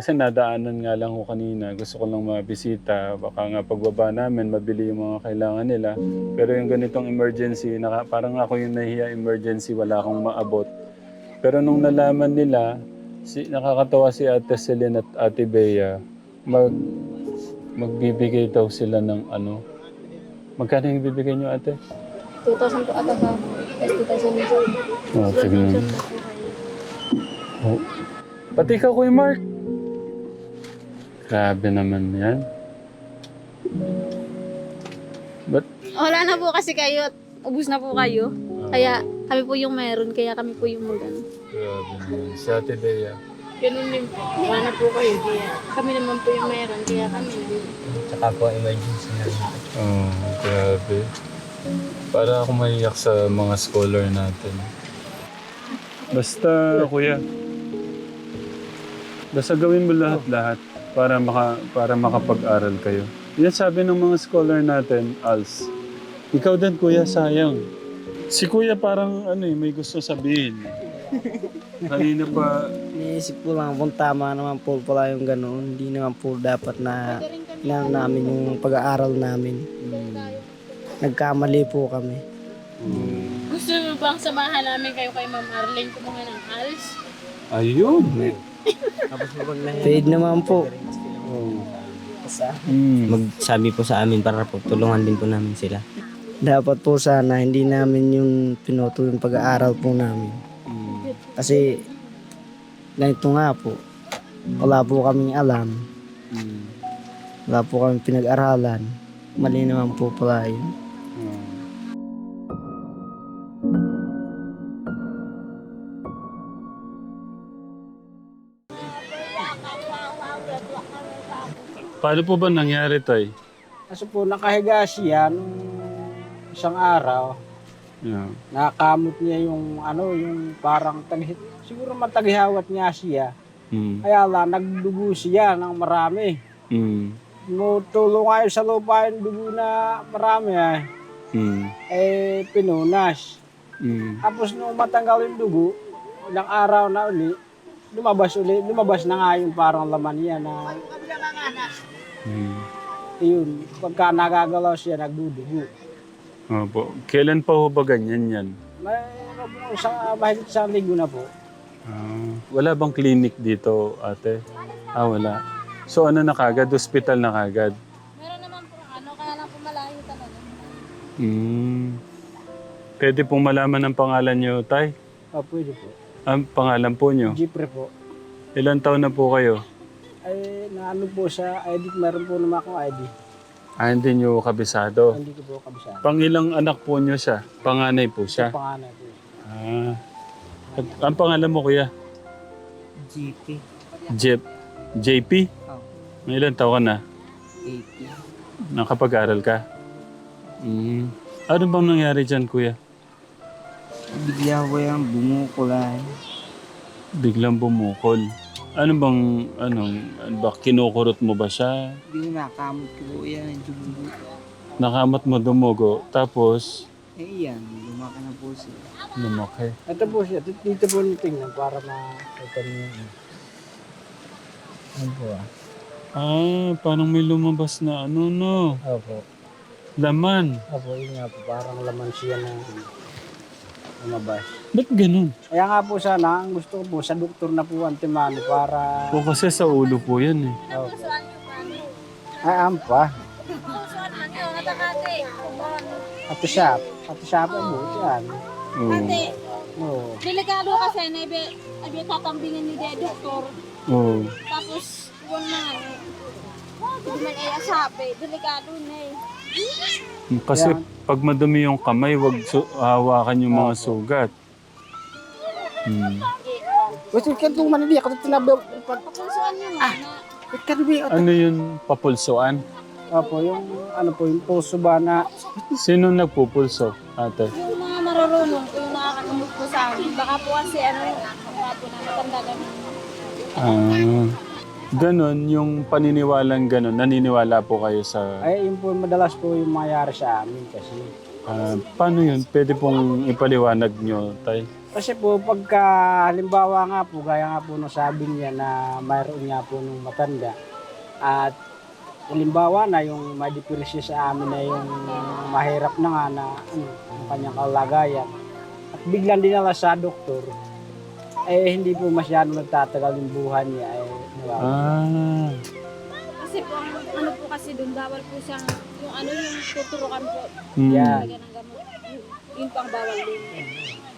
Kasi nadaanan nga lang ko kanina. Gusto ko lang mabisita. Baka nga pagbaba namin, mabili yung mga kailangan nila. Pero yung ganitong emergency, naka, parang ako yung nahiya emergency, wala akong maabot. Pero nung nalaman nila, si, nakakatawa si Ate Celine at Ate Bea, mag, magbibigay daw sila ng ano. Magkano yung bibigay nyo ate? 2,000 po ata sa Oh, tignan. Oh. Pati ikaw, Kuya Mark. Grabe naman yan. But, Wala na po kasi kayo at ubus na po kayo. Kaya kami po yung meron, kaya kami po yung mag ano. grabe naman. Si Ate Bea. Ganun din po. Wala na po kayo, kaya kami naman po yung meron, kaya kami din. Tsaka po emergency na rin. Oh, grabe. Para ako maiyak sa mga scholar natin. Basta, kuya. Basta gawin mo lahat-lahat para maka para makapag-aral kayo. Yan sabi ng mga scholar natin, Als. Ikaw din, kuya, sayang. Si kuya parang ano eh, may gusto sabihin. Kanina pa, Iniisip ko lang kung tama naman po pala yung gano'n. Hindi naman po dapat na na namin yung pag-aaral namin. Nagkamali po kami. mm, Gusto mo bang samahan namin kayo kay Ma'am Arlene kumuha ng ALS? ayun. Paid naman po. Oh. Mm. magsabi po sa amin para po tulungan din po namin sila. Dapat po sana hindi namin yung pinuto yung pag-aaral po namin. Mm. Kasi ganito nga po. Wala po kaming alam. Mm. Wala po kaming pinag-aralan. Mali naman po pala yun. Paano po ba nangyari, Tay? Kasi po nakahiga siya nung isang araw. Yeah. Nakamot niya yung ano, yung parang taghi, siguro mataghihawat niya siya. Mm. Kaya lang, nagdugo siya ng marami. Mm. Tulong yun sa lupa yung dugo na marami ay, Mm. eh pinunas. Mm. Tapos nung matanggal yung dugo, ilang araw na uli, lumabas uli, lumabas na nga yung parang laman niya na Mm. yun, pagka nagagalaw siya, nagdudugo. Opo. Kailan pa ho ba ganyan yan? May ano po, sa mahigit sa linggo na po. Ah, wala bang clinic dito, ate? Ah, wala. So ano na kagad? Hospital na kagad? Meron naman po ano, kaya lang po malayo talaga. Mm. Pwede pong malaman ang pangalan niyo, Tay? Ah, pwede po. Ang pangalan po niyo? Jeepre po. Ilan taon na po kayo? Ay, naano po sa ID, meron po naman akong ID. Ah, hindi niyo kabisado. Hindi ko po kabisado. Pangilang anak po niyo siya? Panganay po siya? Panganay po. Ah. At, ang pangalan mo, kuya? GP. Jep. JP? Oo. May ilan taon ka na? 80. Nakapag-aral ka? Mm. Ano bang nangyari dyan, kuya? Bigla ko yung bumukulay. Biglang bumukol. Ano bang, ano, ano ba, kinukurot mo ba siya? Hindi ko nakamot ko yan. Dugo. Nakamat mo dumugo, tapos Eh yan, lumaki na po siya. lumaki. Ito po siya. Dito po niyo tingnan para makita niyo. Ano po ah? Ah, parang may lumabas na ano, no? Opo. Laman. Opo, yun nga po. Parang laman siya na lumabas. Ba't ganun? Kaya nga po sana, ang gusto ko po sa doktor na po ang timano para... O kasi sa ulo po yan eh. Opo. Ay, ampa. Ate siya. Ate siya po po. Yan. Oo. Oo. Delikado kasi na ibe, ibe tatambingin ni de doktor. Oo. Tapos, yun na nga. Hindi man ay asabi, delikado na eh. Kasi pag madumi yung kamay, wag su- hawakan yung mga sugat. Hmm. Gusto ka itong manili. Ako ito tinabi. Papunsuan nyo nga na. Wait ka rin. Ano yun, papulsoan? Opo, yung ano po, yung puso ba na Sino nagpupulso, ate? Yung mga marurunong po yung nakakagamot po sa amin. Baka po kasi ano, baka po na matanda ganun. Ah, ganon, yung paniniwalang ganon, naniniwala po kayo sa... Ay, yun po madalas po yung mangyayari sa amin kasi Ah, paano yun? Pwede pong ipaliwanag nyo, tay? Kasi po pagka halimbawa nga po, gaya nga po nung sabi niya na mayroon nga po nung matanda at halimbawa na yung may depresya sa amin na yung mahirap na nga na ano, yung kanyang kalagayan at biglang dinala sa doktor eh hindi po masyado nagtatagal yung buhay niya eh nawawala. Ah, Kasi po, ang ano po kasi doon, bawal po siyang, yung ano yung tuturukan po, hmm. Yeah. ng gamot. Yun, yun pang bawal din.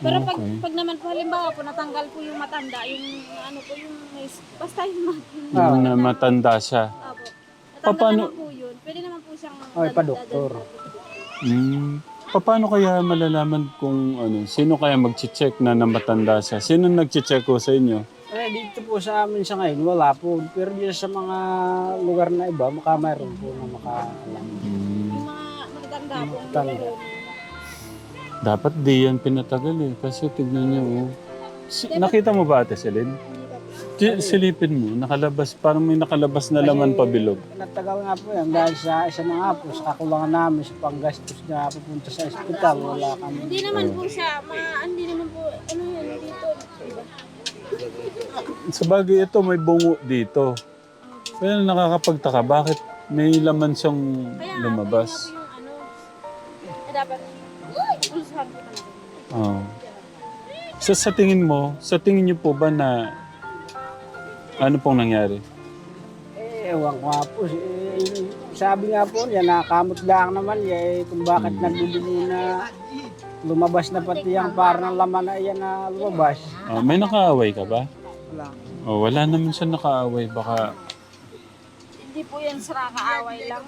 Pero pag, Okay. pag naman po, halimbawa po, natanggal po yung matanda, yung ano po, yung may, basta yung mat- Yung na matanda siya. Apo. Natanggal Paano- naman po yun. Pwede naman po siyang... Oh, ipa-doktor. Hmm. Paano kaya malalaman kung ano, sino kaya mag-check na na matanda siya? Sino nag-check ko sa inyo? Eh, dito po sa amin sa ngayon, wala po. Pero dito sa mga lugar na iba, maka mayroon po na makaalam. Hmm. Yung mga po. Matanda. meron. Dapat di yan pinatagal eh. Kasi tignan niyo, oh. Si- nakita mo ba ate Celine? Di- Silipin mo, nakalabas, parang may nakalabas na laman pabilog. Natagal nga po yan dahil sa isa na nga po, sa kakulangan namin sa panggastos na pupunta sa ospital, wala kami. Hindi naman po siya, ma, hindi naman po, ano yun, dito. Diba? Sa bagay ito, may bungo dito. Pero nakakapagtaka, bakit may laman siyang Kaya lumabas? Kaya ano, eh, dapat, talaga. Oo. Sa, tingin mo, sa tingin niyo po ba na ano pong nangyari? Eh, ewan ko nga po. Eh, sabi nga po niya, nakamot lang naman niya eh, kung bakit nagdudugo na lumabas na pati ang parang laman na iyan na lumabas. Ah, may nakaaway ka ba? Wala. Oh, wala naman siya nakaaway. Baka, Hindi po yan sa kaaway lang.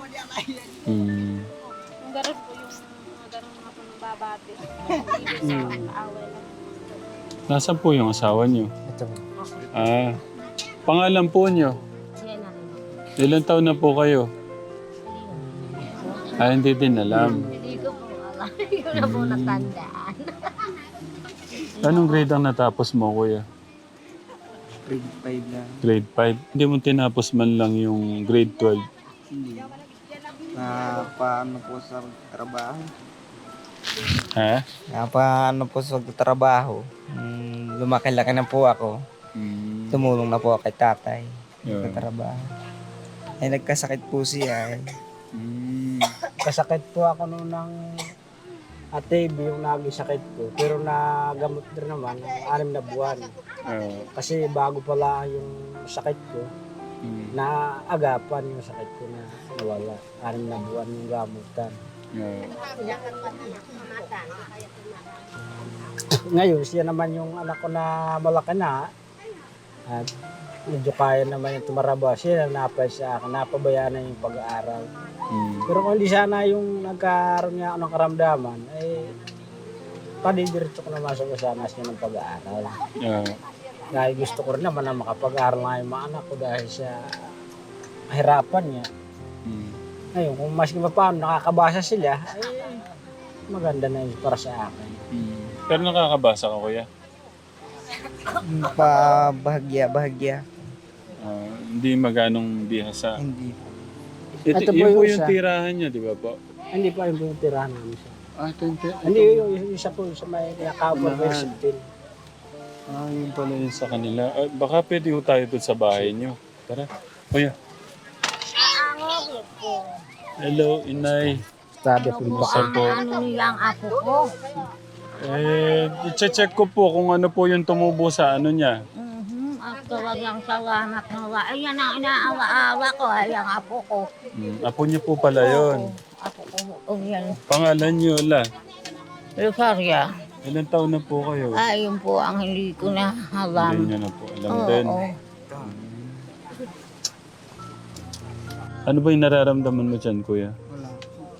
hmm, Kung gano'n po yung mga gano'n mga babate. Hindi po sa kaaway lang. nasaan po yung asawa niyo? Ito. Ah, pangalan po niyo? Ilan taon na po kayo? Ah, hindi din alam. Na po natandaan. Anong grade ang natapos mo, kuya? Grade 5 na. Grade 5? Hindi mo tinapos man lang yung grade 12? Hindi. Na paano po sa trabaho? Ha? Na paano po sa trabaho? Mm, lumaki-laki na po ako. Hmm. Tumulong na po ako kay tatay Yeah. sa trabaho. Ay nagkasakit po siya. Eh. Hmm. Kasakit po ako noon ng ATB yung naging sakit ko. Pero nagamot din naman ng anim na buwan. Ah, Kasi bago pala yung sakit ko, hmm. na agapan yung sakit ko na nawala. Anim na buwan yung gamutan. Yeah. Ngayon, siya naman yung anak ko na malaki na. At medyo kaya naman yung tumaraba. Siya na napay sa akin, napabayaan na yung pag-aaral. Hmm. Pero kung hindi sana yung nagkaroon niya ako ng karamdaman, eh, padidiretso ko naman sa kasanas niya ng pag-aaral. Yeah. Dahil gusto ko rin naman na makapag-aaral nga yung mga anak ko dahil sa mahirapan niya. Hmm. Ngayon, kung maski pa paano nakakabasa sila, eh, maganda na yun para sa akin. Hmm. Pero nakakabasa ka, kuya? Pa bahagya, bahagya. Ah, hindi maganong bihasa. Hindi. Ito, Ito po yun po yung yung isa. tirahan niya, di ba po? Hindi pa yung yung tirahan namin siya. Ah, ito yung tirahan. Hindi, yung, yung isa po sa may Tinahan. version 10. Ah, yun pala yun sa kanila. Ah, baka pwede ho tayo doon sa bahay niyo. Tara. Kuya. Hello, inay. Sabi po yung Kumusta po? Ano nila ang apo ko? Eh, i-check ko po kung ano po yung tumubo sa ano niya. Talagang salamat na wa. Ayan ang inaawa-awa ko. Ay, ang apo ko. Hmm, apo niyo po pala yun. Apo ko. Oh, yan. Pangalan niyo, la. Lucaria. Ilan taon na po kayo? Ay, yun po ang hindi ko na Hindi alam. niyo na po alam Oo, din. oo. Ano ba yung nararamdaman mo dyan, kuya? Wala.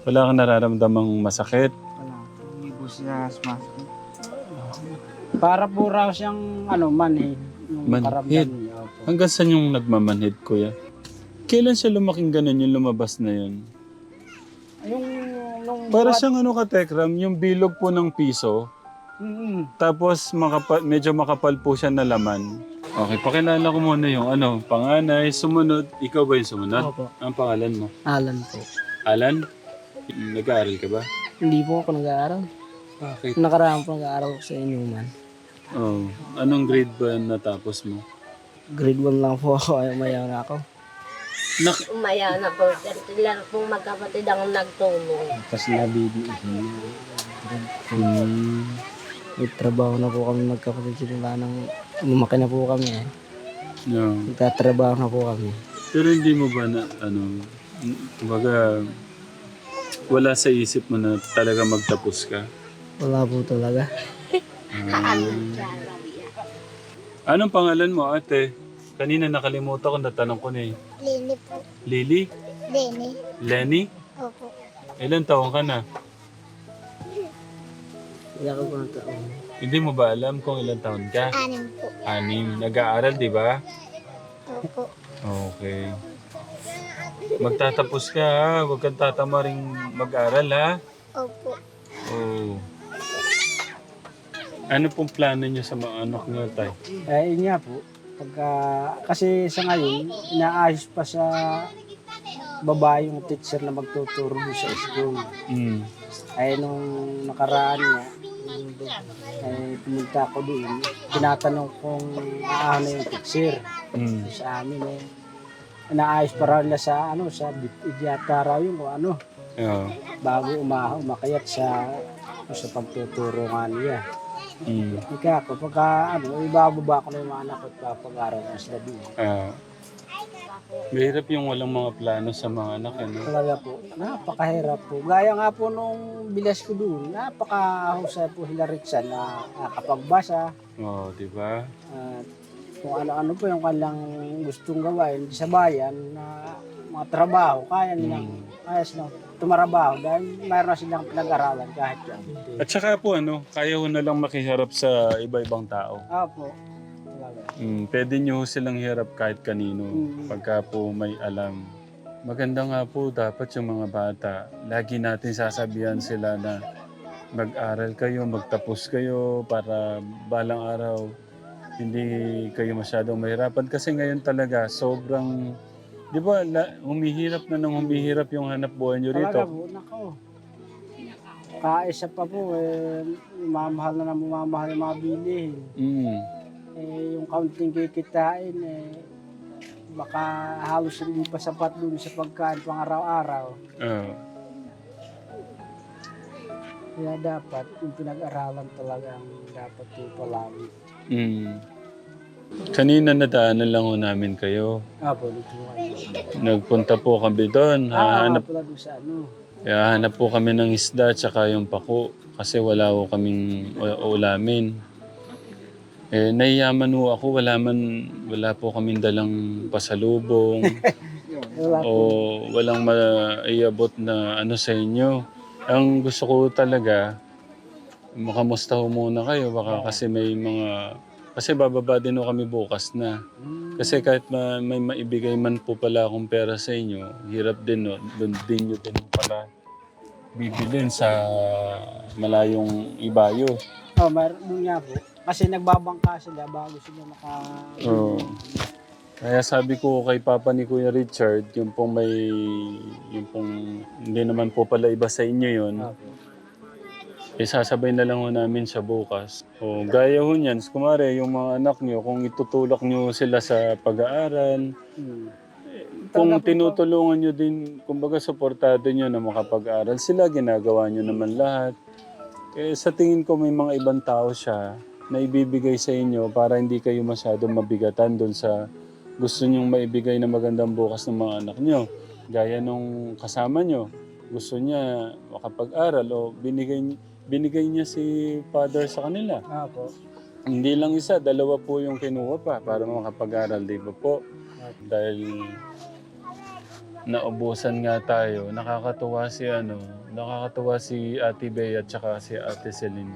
Wala kang nararamdamang masakit? Wala. Hindi po siya sumasakit. Para po raw siyang ano, manhid. Yung Manhid? karamdam niya. Opo. Hanggang saan yung nagmamanhid, kuya? Kailan siya lumaking ganun yung lumabas na yun? Yung nung Para siyang ano ka, Tekram, yung bilog po ng piso, Mm, tapos makapal, medyo makapal po siya na laman. Okay, pakilala ko muna yung ano, panganay, sumunod. Ikaw ba yung sumunod? Opo. Ang pangalan mo? Alan po. Alan? Nag-aaral ka ba? Hindi po ako nag-aaral. Bakit? Nakaraan po nag-aaral ako sa inuman. Oh, anong grade ba natapos mo? Grade 1 lang po ako, ay maya na ako. Nak Umaya na po. Sila pong magkapatid ang nagtulong. Tapos nabibi. hmm, May trabaho na po kami magkapatid simula nang lumaki na po kami eh. no. Nagtatrabaho na po kami. Pero hindi mo ba na, ano, kumbaga, wala sa isip mo na talaga magtapos ka? Wala po talaga. Ah. Anong pangalan mo, ate? Kanina nakalimutan ko, natanong ko na eh. Lini po. Lily? Lini. Lenny? Opo. Ilan taong ka na? Wala ko po na taon. Hindi mo ba alam kung ilan taon ka? Anim po. Anim. Nag-aaral, di ba? Opo. Okay. Magtatapos ka ha. Huwag kang tatama rin mag-aral ha. Opo. Oo. Ano pong plano niyo sa mga anak niyo, Tay? Eh, yun nga po. Pagka, kasi sa ngayon, inaayos pa sa babae yung teacher na magtuturo doon sa school. Mm. Ay, nung nakaraan nga, ay pumunta ako doon. Tinatanong kung ano yung teacher Mm. sa amin eh. Inaayos pa raw nila sa ano, sa idiata raw yung kung ano, Yeah. bago umaha, umakayat sa sa pagtuturo nga niya. Mm. Ika ako, pagka ano, ibababa ko na yung mga anak ko at papag-aral na sila doon. Ah. mahirap yung walang mga plano sa mga anak, ano? Talaga po, napakahirap po. Gaya nga po nung bilas ko doon, napakahusay po sila Rickson na nakapagbasa. Oo, di ba? At kung ano-ano po yung kanilang gustong gawain sa bayan na mga trabaho, kaya nilang, kaya silang tumarabaho dahil mayroon na silang pinag-aralan kahit yan. At saka po, ano, kaya ho na lang makiharap sa iba-ibang tao. Po, talaga. Mm, pwede nyo ho silang hirap kahit kanino Mm. pagka po may alam. Maganda nga po dapat yung mga bata, lagi natin sasabihan sila na mag-aral kayo, magtapos kayo para balang araw hindi kayo masyadong mahirapan. Kasi ngayon talaga sobrang, di ba, la, humihirap na nang humihirap yung hanap buhay nyo Talaga rito. po, nako. Kaisa pa po, eh, mamahal na na mamahal yung mga bilihin. Mm. eh, yung kaunting kikitain, eh, baka halos hindi pa sapat dun sa pagkain pang araw-araw. Ah. Kaya dapat, yung pinag-aralan talaga ang dapat po palagi. Mm. Kanina nadaanan lang ho namin kayo. Po, dito kayo. Nagpunta po kami doon. Ah, Hahanap, pala doon sa ano. hahanap po kami ng isda tsaka yung pako. Kasi wala ho kaming u- ulamin. Eh, nahiyaman ho ako. Wala man, wala po kaming dalang pasalubong. Wala po. o walang maiabot na ano sa inyo. Ang gusto ko talaga, makamusta ho muna kayo. Baka kasi may mga... Kasi bababa din ho kami bukas na. Kasi kahit ma- may maibigay man po pala akong pera sa inyo, hirap din no. Doon din nyo din pala bibilin sa malayong ibayo. Oh, doon nga po. Kasi nagbabangka sila bago sila maka... Oo. Kaya sabi ko kay Papa ni Kuya Richard, yung pong may, yung pong, hindi naman po pala iba sa inyo yun, Ah, po. eh na lang ho namin siya bukas. O gaya ho niyan, kumare yung mga anak niyo, kung itutulak niyo sila sa pag-aaral, Hmm. kung Talaga po tinutulungan niyo din, kumbaga suportado niyo na makapag-aral sila, ginagawa niyo naman lahat. Eh, sa tingin ko may mga ibang tao siya na ibibigay sa inyo para hindi kayo masyadong mabigatan doon sa gusto niyong maibigay na magandang bukas ng mga anak niyo. Gaya nung kasama niyo, gusto niya makapag-aral o binigay, binigay niya si father sa kanila. Ah, po. Hindi lang isa, dalawa po yung kinuha pa para makapag-aral, di ba po? Dahil naubusan nga tayo, nakakatuwa si ano, nakakatuwa si Ate Bea at saka si Ate Celine.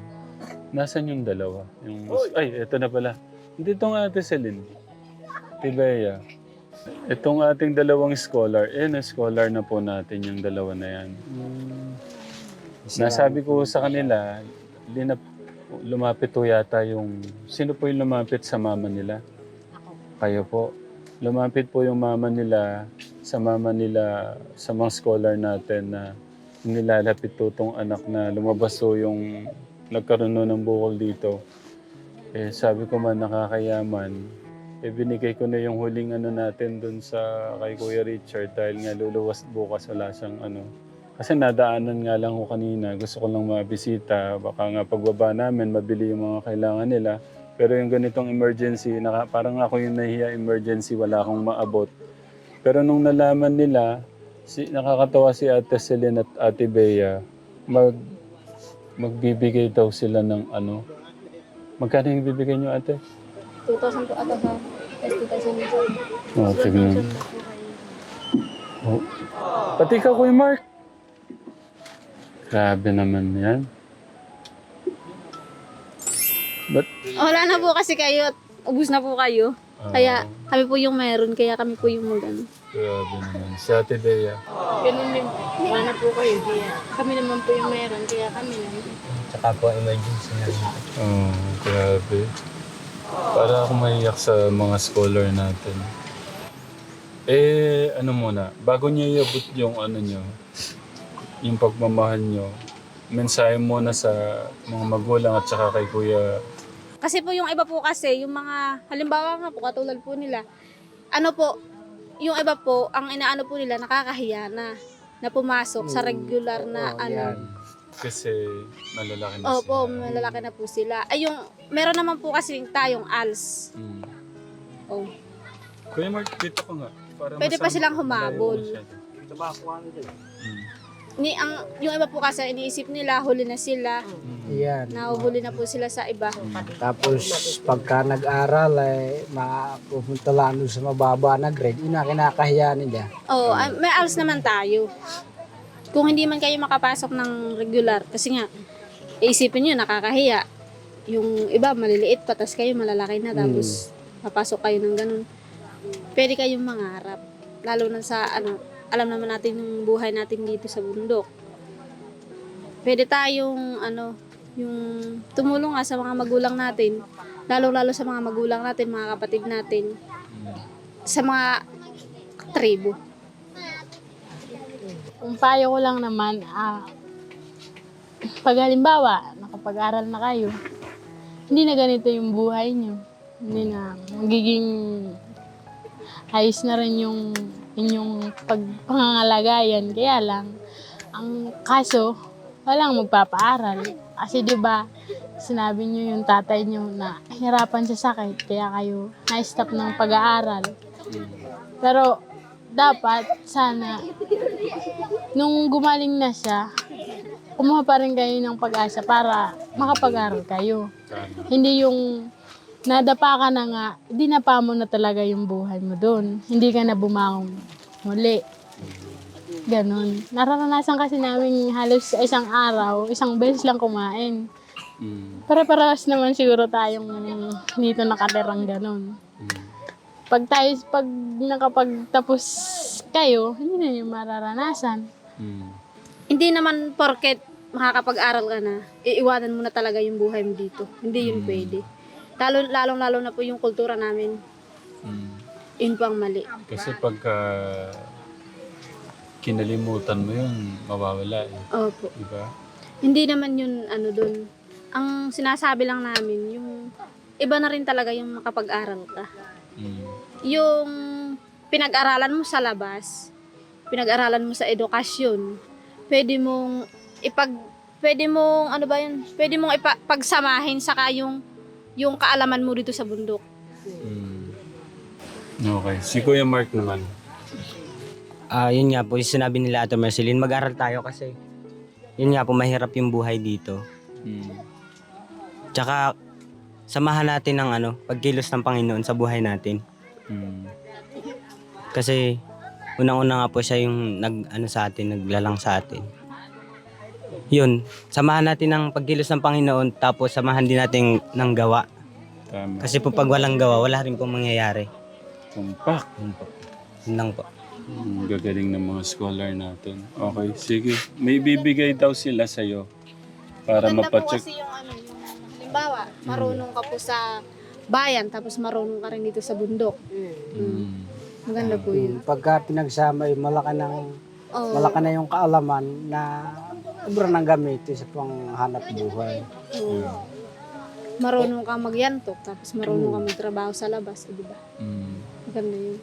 Nasaan yung dalawa? Yung, ay, eto na pala. Dito nga Ate Celine. Ate Bea. Itong ating dalawang scholar, eh na scholar na po natin yung dalawa na yan. Hmm. Nasabi ko sa kanila, linap, lumapit po yata yung... Sino po yung lumapit sa mama nila? Kayo po. Lumapit po yung mama nila sa mama nila, sa mga scholar natin na nilalapit to tong anak na lumabas to yung nagkaroon no ng bukol dito. Eh, sabi ko man nakakayaman, eh binigay ko na yung huling ano natin dun sa kay Kuya Richard dahil nga luluwas bukas wala siyang ano. Kasi nadaanan nga lang ko kanina, gusto ko lang mabisita, baka nga pagbaba namin mabili yung mga kailangan nila. Pero yung ganitong emergency, naka, parang ako yung nahiya emergency, wala akong maabot. Pero nung nalaman nila, si, nakakatawa si Ate Celine at Ate Bea, mag, magbibigay daw sila ng ano. Magkano yung bibigay nyo ate? 2,000 po ata sa test 2,000 Oh, tignan. Oh. Pati ka, Kuya Mark. Grabe naman yan. But, Wala na po kasi kayo at ubus na po kayo. Kaya kami po yung meron, kaya kami po yung mag ano. grabe naman. Si Ate Bea. Ganun din po. Wala po kayo. Kaya kami naman po yung meron. Kaya kami naman. Tsaka po emergency na rin. Oh, grabe. Para ako maiyak sa mga scholar natin. Eh, ano muna, bago niyo iabot yung ano nyo, yung pagmamahal nyo, mensahe muna sa mga magulang at saka kay Kuya. Kasi po yung iba po kasi, yung mga, halimbawa nga po, katulad po nila, ano po, yung iba po, ang inaano po nila, nakakahiya na, na pumasok sa regular na Oh, ano. yan. Kasi malalaki na Opo, sila. malalaki na po sila. Ay, yung, meron naman po kasi tayong ALS. Mm. Oh. Kuya Mark, dito ko nga. Para Pwede pa masama- silang humabol. Malayo masyado. Mm. Ni, ang, yung iba po kasi, iniisip nila, huli na sila, Mm. Yan. nahuhuli na po sila sa iba. Tapos pagka nag-aral ay mapupunta lang doon sa mababa na grade, yun ang kinakahiya nila. Oo, ah, may ALS naman tayo. Kung hindi man kayo makapasok ng regular, kasi nga, isipin nyo, nakakahiya. Yung iba, maliliit pa, tas kayo malalaki na, tapos papasok kayo ng ganun. Pwede kayong mangarap. Lalo na sa, ano, alam naman natin yung buhay natin dito sa bundok. Pwede tayong, ano, yung tumulong nga sa mga magulang natin, lalo-lalo sa mga magulang natin, mga kapatid natin, sa mga tribo. Kung payo ko lang naman, ah, pag halimbawa, nakapag-aral na kayo, hindi na ganito yung buhay nyo. Hindi na magiging ayos na rin yung inyong pagpangangalagayan. Kaya lang, ang kaso, walang magpapaaral. Kasi 'di ba sinabi niyo yung tatay niyo na hirapan sa sakit, kaya kayo na-stop ng pag-aaral. Pero, dapat, sana, nung gumaling na siya, kumuha pa rin kayo ng pag-asa para makapag-aral kayo. Hindi yung nadapa ka na nga, dinapa mo na talaga yung buhay mo doon. Hindi ka na bumangon muli. Ganon. Nararanasan kasi namin halos sa isang araw, isang beses lang kumain. Mm. Para-parehas naman siguro tayong dito nakatirang ganon. Mm. Pag tayo, pag nakapagtapos kayo, hindi na yung mararanasan. Mm. Hindi naman porket makakapag-aral ka na, iiwanan mo na talaga yung buhay mo dito. Hindi yun pwede. Lalo, lalong lalo na po yung kultura namin, Mm. yun po ang mali. Kasi pagka kinalimutan mo yun, mawawala eh. Opo. Diba? Hindi naman yun ano dun. Ang sinasabi lang namin, yung iba na rin talaga yung makapag-aral ka. Mm. Yung pinag-aralan mo sa labas, pinag-aralan mo sa edukasyon, pwede mong ipag pwede mong ano ba yun? Pwede mong ipagsamahin saka yung yung kaalaman mo dito sa bundok. Mm. Okay. Si Kuya Mark naman. Ah, yun nga po, yung sinabi nila Ate Marceline, mag-aral tayo kasi yun nga po, mahirap yung buhay dito. Mm. Tsaka, samahan natin ng ano, pagkilos ng Panginoon sa buhay natin. Mm. Kasi, unang-una nga po siya yung nag, ano sa atin, naglalang sa atin. Yun, samahan natin ng pagkilos ng Panginoon, tapos samahan din natin ng gawa. Tama. Kasi po pag walang gawa, wala rin pong mangyayari. Tumpak. Yun po. Yun lang po. Ang gagaling ng mga scholar natin. Okay, sige. May bibigay daw sila sa'yo para Maganda po mapacheck. kasi yung ano, yung halimbawa, marunong ka po sa bayan, tapos marunong ka rin dito sa bundok. Mm. Maganda po yun. Pagka pinagsama ay malaki ng Oo. malaki na yung kaalaman na sobrang nang gamitin sa panghanap buhay. Oo. Marunong ka magyantok, tapos marunong ka magtrabaho sa labas, eh, di ba? Mm. Maganda yun.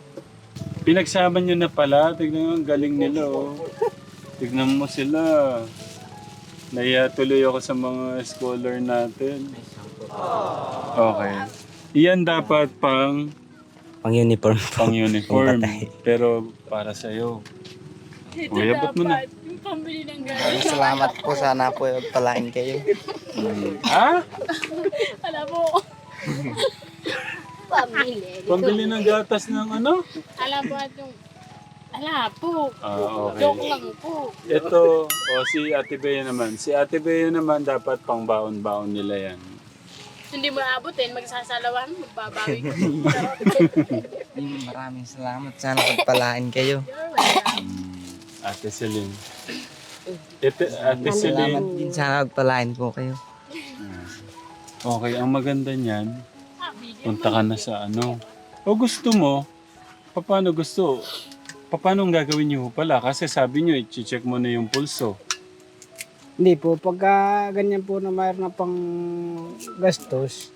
Pinagsama nyo na pala. Tignan mo, ang galing nila oh. Tignan mo sila. Naiya tuloy ako sa mga scholar natin. Okay. Iyan dapat pang Pang uniform. pang uniform. Pero para sa'yo. Kuya, ba't mo na? Pambili ng gamit. Salamat po. Sana po palain kayo. Mm. Ha? Alam mo, Pamili. Pambili ng gatas ng ano? alam mo at yung, ala po, Ah, okay. joke lang po. Ito, o si Ate Bea naman. Si Ate Bea naman dapat pang baon-baon nila yan. Hindi mo naabutin, magsasalawan, magbabawi ko. Maraming salamat. Sana pagpalain kayo. Mm. Ate Celine. Ito, Ate Celine. din. Sana pagpalain po kayo. Okay, ang maganda niyan, punta ka na sa ano. O gusto mo, paano gusto? Paano ang gagawin niyo pala? Kasi sabi niyo, i-check mo na yung pulso. Hindi po, pagka ganyan po na mayroon na pang gastos,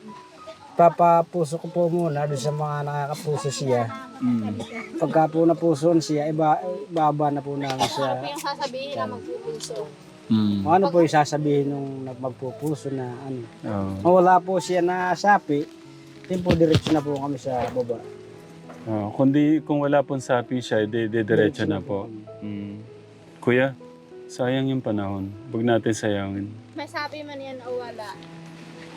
papapuso ko po muna doon sa mga nakakapuso siya. Mm. Pagka po napuson siya, iba, ibaba na po namin sa Yung sasabihin na magpupuso. Mm. ano po yung sasabihin nung magpupuso na ano. Oh. Kung wala po siya na sapi, yun po diretso na po kami sa baba. Oh, kundi kung wala pong sapi siya, di, di diretso na po. Mm. Kuya, sayang yung panahon. Huwag natin sayangin. May sabi man yan o wala.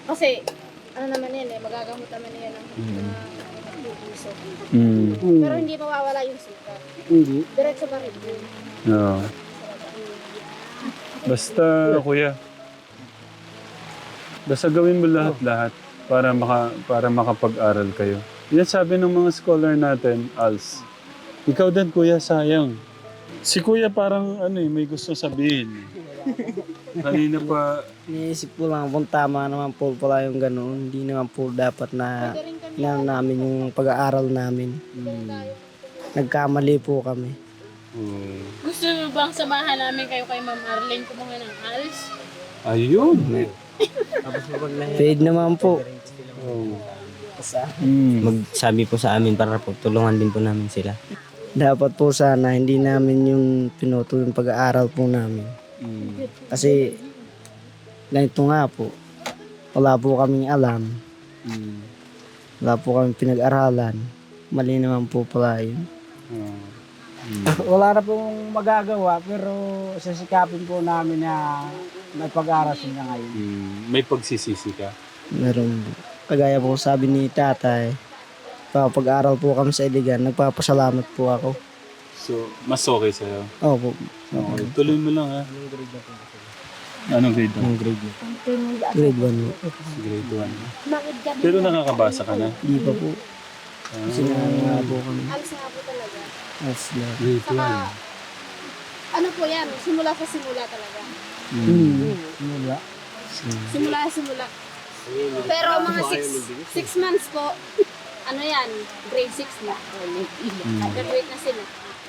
Kasi, ano naman yan eh, magagamot naman yan ng Mm. pupuso. Mm. Hmm, Pero hindi mawawala yung suka. hindi. Diretso pa rin yun. Oo. Basta, kuya. Basta gawin mo lahat-lahat para maka para makapag-aral kayo. Yan sabi ng mga scholar natin, Als. Ikaw din, kuya, sayang. Si kuya parang ano eh, may gusto sabihin. Kanina pa, Iniisip ko lang kung tama naman po pala yung gano'n. Hindi naman po dapat na inan namin yung pag-aaral namin. Nagkamali po kami. oh, Gusto mo bang samahan namin kayo kay Ma'am Arlene kumuha ng alis? ayun. Paid naman po. Oh. Mm. Magsabi po sa amin para po tulungan din po namin sila. Dapat po sana hindi namin yung pinuto yung pag-aaral po namin. Mm. Kasi ganito nga po. Wala po kaming alam. Mm. Wala po kaming pinag-aralan. Mali naman po pala yun. Oh. Wala na pong magagawa pero sasikapin po namin na may pag-aral siya ngayon. Mm. May pagsisisi ka. Meron kagaya po sabi ni tatay, pag-aral po kami sa Iligan, nagpapasalamat po ako. So, mas okay sa'yo. Opo, Okay. Tuloy mo lang ha. Anong grade yung grade niya. Grade 1 po. Grade 1. Pero nakakabasa ka na. Hindi pa po. Ah, Sinangan nga po kami. Alis nga po talaga. As lang. grade 1. Saka, ano po yan, simula sa simula talaga. Hmm. Simula sa simula. Pero mga 6 six months po, ano yan, grade 6 na. Graduate na sila.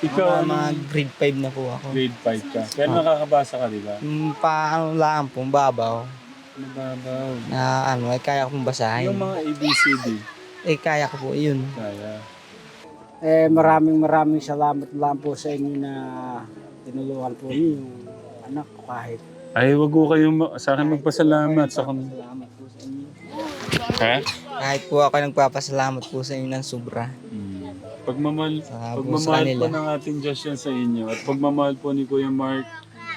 Ikaw, Mga, ano, mga grade 5 na po ako. grade 5 ka. Pero nakakabasa ka, di ba? Yung paano lang po, babaw. Nababaw. Na ano, ay kaya kong basahin. Yung mga ABCD. Eh, kaya ko po yun. Kaya. Eh maraming maraming salamat lang po sa inyo na tinulungan po niyo yung anak ko kahit Ay, wag ko kayong ma- sa akin magpasalamat. Sa kan... salamat po sa inyo. Ha? Kahit po ako nagpapasalamat po sa inyo ng sobra. Hmm. Pagmamahal, Sa pagmamahal po ng ating Diyos yan sa inyo. At pagmamahal po ni Kuya Mark,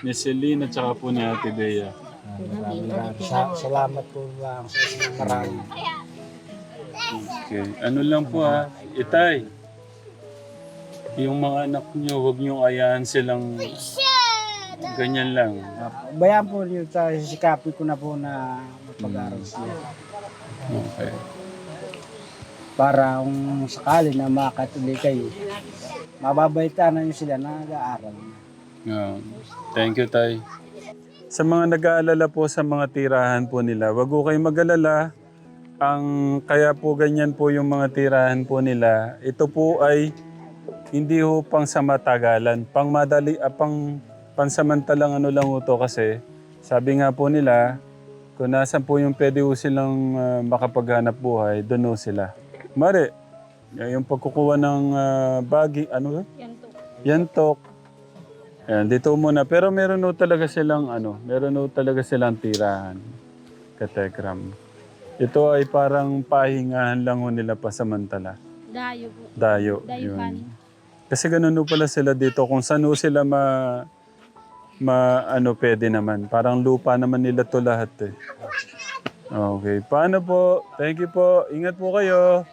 ni Celine, at saka po ni Ate Bea. Maraming maraming sa- salamat po lang sa inyo. Maraming. Okay. Ano lang po ha, Itay. Yung mga anak nyo, huwag nyo ayahan silang ganyan lang. Bayan po niyo sa sisikapin ko na po na mapag-aral siya. Okay. Para kung sakali na makatuloy kayo, mababaitan na niyo sila na nag-aaral. Yeah. Thank you, Tay. Sa mga nag-aalala po sa mga tirahan po nila, wag ko kayong mag-alala. Ang kaya po ganyan po yung mga tirahan po nila, ito po ay hindi ho pang sa matagalan. Pang madali, ah, pang pansamantalang ano lang ho to kasi sabi nga po nila, kung nasan po yung pwede ho silang ah, makapaghanap buhay, doon ho sila. Mare, yung pagkukuha ng ah, bagi, ano? Yantok. Ayan, dito muna. Pero meron ho talaga silang ano, meron ho talaga silang tirahan. Katekram. Ito ay parang pahingahan lang ho nila pasamantala. Dayo po. Dayo. Dayuhan. Yun. Kasi ganun ho pala sila dito. Kung saan sila ma... ma ano pwede naman. Parang lupa naman nila to lahat eh. Okay. Paano po? Thank you po. Ingat po kayo.